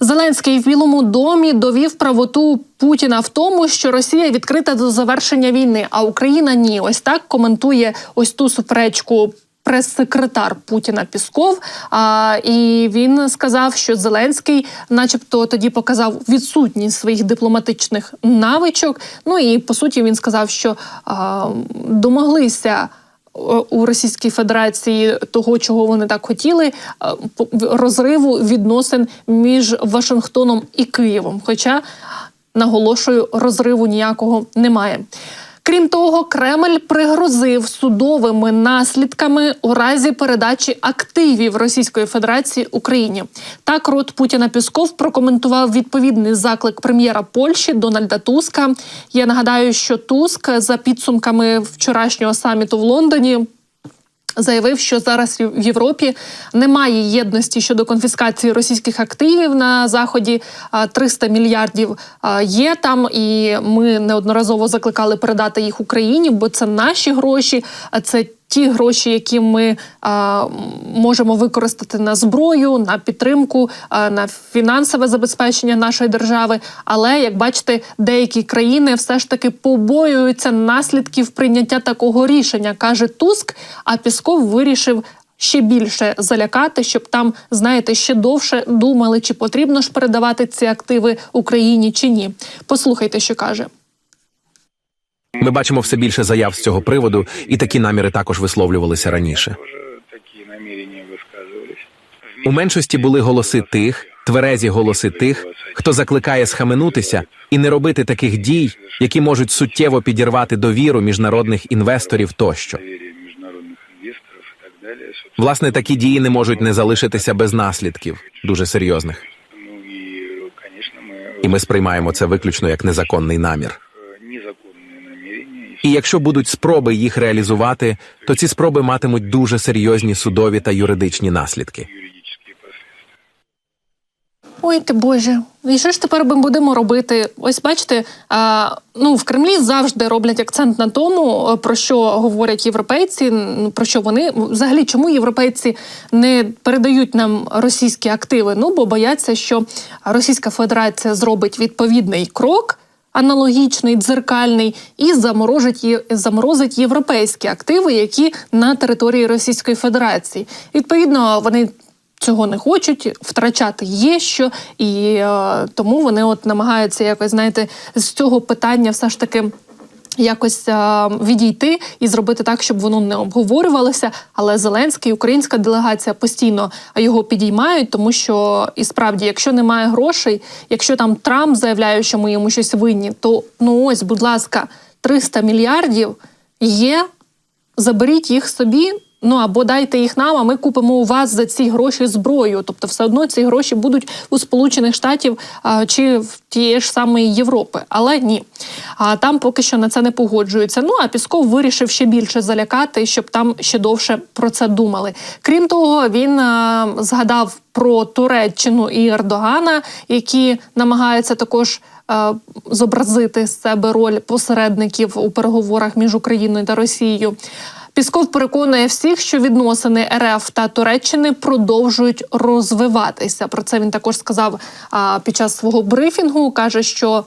Зеленський в Білому домі довів правоту Путіна в тому, що Росія відкрита до завершення війни, а Україна ні. Ось так коментує ось ту суперечку. Прес-секретар Путіна Пісков, а і він сказав, що Зеленський, начебто, тоді показав відсутність своїх дипломатичних навичок. Ну і по суті він сказав, що а, домоглися у Російській Федерації того, чого вони так хотіли, розриву відносин між Вашингтоном і Києвом. Хоча наголошую, розриву ніякого немає. Крім того, Кремль пригрозив судовими наслідками у разі передачі активів Російської Федерації Україні. Так рот Путіна Пісков прокоментував відповідний заклик прем'єра Польщі Дональда Туска. Я нагадаю, що Туск за підсумками вчорашнього саміту в Лондоні. Заявив, що зараз в Європі немає єдності щодо конфіскації російських активів на заході. 300 мільярдів є там, і ми неодноразово закликали передати їх Україні, бо це наші гроші. Це ті гроші, які ми а, можемо використати на зброю, на підтримку, а, на фінансове забезпечення нашої держави. Але як бачите, деякі країни все ж таки побоюються наслідків прийняття такого рішення, каже Туск. А Пісков вирішив. Ще більше залякати, щоб там, знаєте, ще довше думали, чи потрібно ж передавати ці активи Україні чи ні. Послухайте, що каже. Ми бачимо все більше заяв з цього приводу, і такі наміри також висловлювалися раніше. У меншості були голоси тих, тверезі голоси тих, хто закликає схаменутися і не робити таких дій, які можуть суттєво підірвати довіру міжнародних інвесторів тощо. Власне, такі дії не можуть не залишитися без наслідків, дуже серйозних. І ми сприймаємо це виключно як незаконний намір. І якщо будуть спроби їх реалізувати, то ці спроби матимуть дуже серйозні судові та юридичні наслідки. Ой ти Боже, і що ж тепер ми будемо робити? Ось бачите, а, ну в Кремлі завжди роблять акцент на тому, про що говорять європейці. Про що вони взагалі чому європейці не передають нам російські активи? Ну бо бояться, що Російська Федерація зробить відповідний крок аналогічний, дзеркальний, і заморозить заморозить європейські активи, які на території Російської Федерації. Відповідно, вони. Цього не хочуть, втрачати є що, і е, тому вони от намагаються якось знаєте з цього питання все ж таки якось а, відійти і зробити так, щоб воно не обговорювалося. Але Зеленський, українська делегація постійно його підіймають, тому що і справді, якщо немає грошей, якщо там Трамп заявляє, що ми йому щось винні, то ну ось, будь ласка, 300 мільярдів є. Заберіть їх собі. Ну або дайте їх нам, а ми купимо у вас за ці гроші зброю. Тобто, все одно ці гроші будуть у Сполучених Штатів а, чи в тієї ж самої Європи. Але ні. А там поки що на це не погоджуються. Ну а Пісков вирішив ще більше залякати, щоб там ще довше про це думали. Крім того, він а, згадав про Туреччину і Ердогана, які намагаються також. Зобразити з себе роль посередників у переговорах між Україною та Росією. Пісков переконує всіх, що відносини РФ та Туреччини продовжують розвиватися. Про це він також сказав а, під час свого брифінгу. каже, що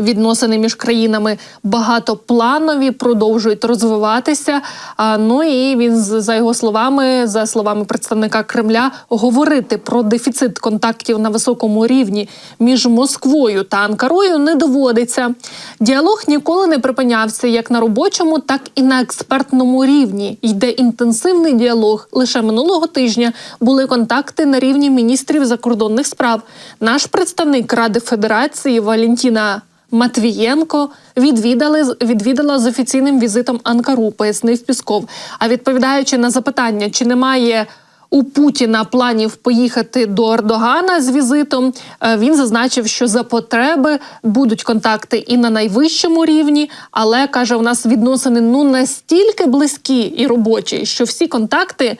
Відносини між країнами багатопланові продовжують розвиватися. А ну і він за його словами, за словами представника Кремля, говорити про дефіцит контактів на високому рівні між Москвою та Анкарою не доводиться. Діалог ніколи не припинявся як на робочому, так і на експертному рівні. Йде інтенсивний діалог. Лише минулого тижня були контакти на рівні міністрів закордонних справ. Наш представник Ради Федерації Валентіна. Матвієнко відвідали відвідала з офіційним візитом Анкару, пояснив Пісков. А відповідаючи на запитання, чи немає у Путіна планів поїхати до Ердогана з візитом, е, він зазначив, що за потреби будуть контакти і на найвищому рівні, але каже, у нас відносини ну настільки близькі і робочі, що всі контакти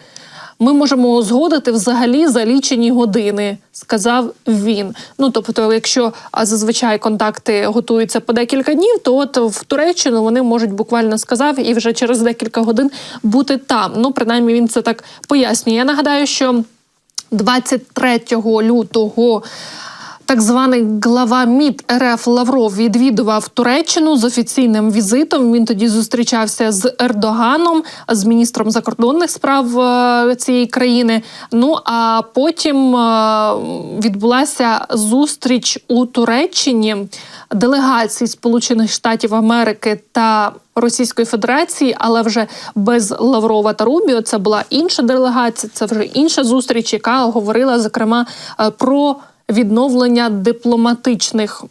ми можемо узгодити взагалі за лічені години, сказав він. Ну тобто, якщо зазвичай контакти готуються по декілька днів, то от в Туреччину вони можуть буквально сказав і вже через декілька годин бути там. Ну принаймні він це так пояснює. Я нагадаю, що. 23 лютого так званий глава МІД РФ Лавров відвідував Туреччину з офіційним візитом. Він тоді зустрічався з Ердоганом, з міністром закордонних справ е, цієї країни. Ну а потім е, відбулася зустріч у Туреччині делегацій Сполучених Штатів Америки та Російської Федерації, але вже без Лаврова та Рубіо. Це була інша делегація, це вже інша зустріч, яка говорила зокрема е, про відновлення дипломатичних.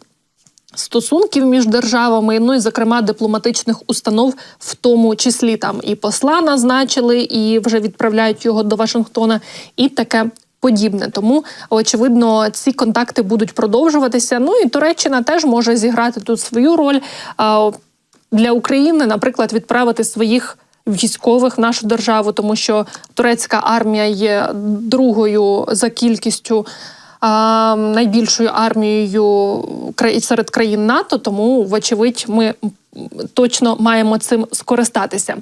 Стосунків між державами, ну і зокрема дипломатичних установ, в тому числі там і посла назначили, і вже відправляють його до Вашингтона, і таке подібне. Тому очевидно, ці контакти будуть продовжуватися. Ну і Туреччина теж може зіграти тут свою роль для України, наприклад, відправити своїх. Військових в нашу державу, тому що турецька армія є другою за кількістю найбільшою армією серед країн НАТО. Тому, вочевидь, ми точно маємо цим скористатися.